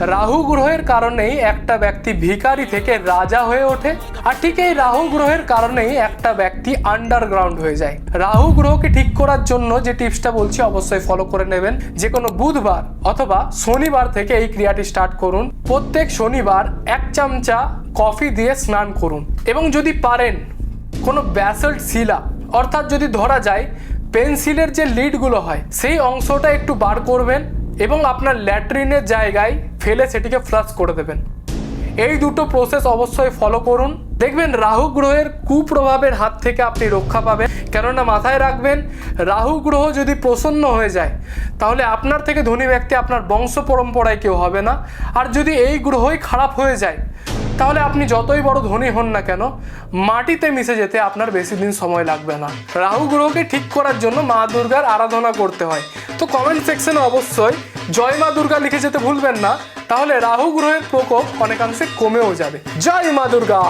রাহু গ্রহের কারণেই একটা ব্যক্তি ভিখারি থেকে রাজা হয়ে ওঠে, আর ঠিক এই রাহু গ্রহের কারণেই একটা ব্যক্তি আন্ডারগ্রাউন্ড হয়ে যায়। রাহু গ্রহকে ঠিক করার জন্য যে টিপসটা বলছি অবশ্যই ফলো করে নেবেন। যে কোনো বুধবার অথবা শনিবার থেকে এই ক্রিয়াটি স্টার্ট করুন। প্রত্যেক শনিবার এক চামচা কফি দিয়ে স্নান করুন। এবং যদি পারেন কোনো ব্যাসল্ট শিলা, অর্থাৎ যদি ধরা যায় পেন্সিলের যে লিডগুলো হয়, সেই অংশটা একটু বার করবেন। এবং আপনার ল্যাট্রিনের জায়গায় ফেলে সেটিকে ফ্লাশ করে দেবেন। এই দুটো প্রসেস অবশ্যই ফলো করুন। দেখবেন রাহু গ্রহের কুপ্রভাবের হাত থেকে আপনি রক্ষা পাবেন। কেননা মাথায় রাখবেন, রাহু গ্রহ যদি প্রসন্ন হয়ে যায়, তাহলে আপনার থেকে ধনী ব্যক্তি আপনার বংশ পরম্পরায় কেউ হবে না। আর যদি এই গ্রহই খারাপ হয়ে যায়, তাহলে আপনি যতই বড় ধনী হন না কেন, মাটিতে মিশে যেতে আপনার বেশি দিন সময় লাগবে না। রাহু গ্রহকে ঠিক করার জন্য মা দুর্গার আরাধনা করতে হয়। তো কমেন্ট সেকশনে অবশ্যই জয় মা দুর্গা লিখে যেতে ভুলবেন না, তাহলে রাহু গ্রহের প্রকোপ অনেকাংশে কমেও যাবে। জয় মা দুর্গা!